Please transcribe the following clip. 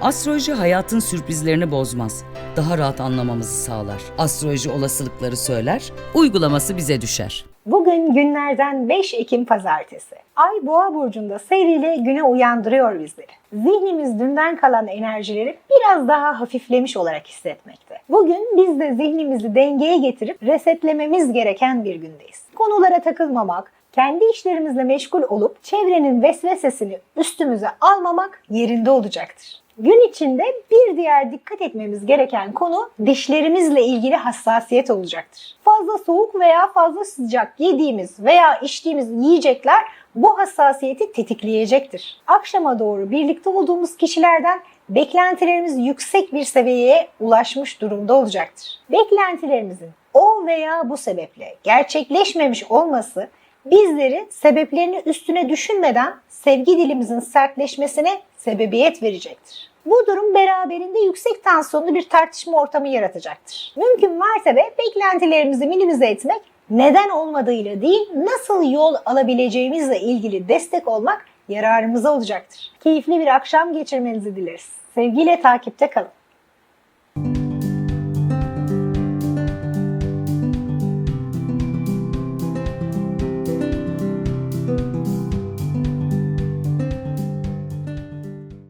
Astroloji hayatın sürprizlerini bozmaz. Daha rahat anlamamızı sağlar. Astroloji olasılıkları söyler, uygulaması bize düşer. Bugün günlerden 5 Ekim Pazartesi. Ay Boğa burcunda seyriyle güne uyandırıyor bizleri. Zihnimiz dünden kalan enerjileri biraz daha hafiflemiş olarak hissetmekte. Bugün biz de zihnimizi dengeye getirip resetlememiz gereken bir gündeyiz. Konulara takılmamak, kendi işlerimizle meşgul olup çevrenin vesvesesini üstümüze almamak yerinde olacaktır. Gün içinde bir diğer dikkat etmemiz gereken konu dişlerimizle ilgili hassasiyet olacaktır. Fazla soğuk veya fazla sıcak yediğimiz veya içtiğimiz yiyecekler bu hassasiyeti tetikleyecektir. Akşama doğru birlikte olduğumuz kişilerden beklentilerimiz yüksek bir seviyeye ulaşmış durumda olacaktır. Beklentilerimizin o veya bu sebeple gerçekleşmemiş olması bizleri sebeplerini üstüne düşünmeden sevgi dilimizin sertleşmesine sebebiyet verecektir. Bu durum beraberinde yüksek tansiyonlu bir tartışma ortamı yaratacaktır. Mümkün mertebe beklentilerimizi minimize etmek neden olmadığıyla değil nasıl yol alabileceğimizle ilgili destek olmak yararımıza olacaktır. Keyifli bir akşam geçirmenizi dileriz. Sevgiyle takipte kalın.